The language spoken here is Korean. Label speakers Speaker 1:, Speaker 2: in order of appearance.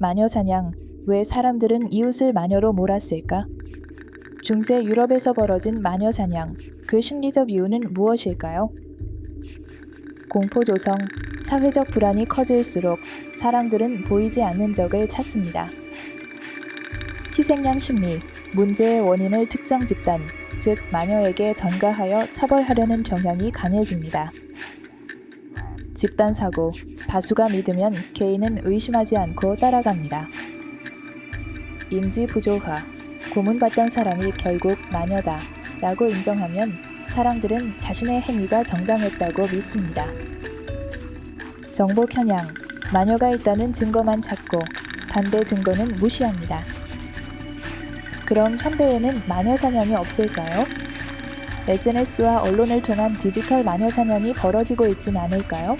Speaker 1: 마녀 사냥. 왜 사람들은 이웃을 마녀로 몰았을까? 중세 유럽에서 벌어진 마녀 사냥. 그 심리적 이유는 무엇일까요? 공포 조성. 사회적 불안이 커질수록 사람들은 보이지 않는 적을 찾습니다. 희생양 심리. 문제의 원인을 특정 집단, 즉 마녀에게 전가하여 처벌하려는 경향이 강해집니다. 집단 사고. 다수가 믿으면 개인은 의심하지 않고 따라갑니다. 인지 부조화. 고문받던 사람이 결국 마녀다 라고 인정하면 사람들은 자신의 행위가 정당했다고 믿습니다. 정보 편향. 마녀가 있다는 증거만 찾고 반대 증거는 무시합니다. 그럼 현대에는 마녀 사냥이 없을까요? SNS와 언론을 통한 디지털 마녀 사냥이 벌어지고 있진 않을까요?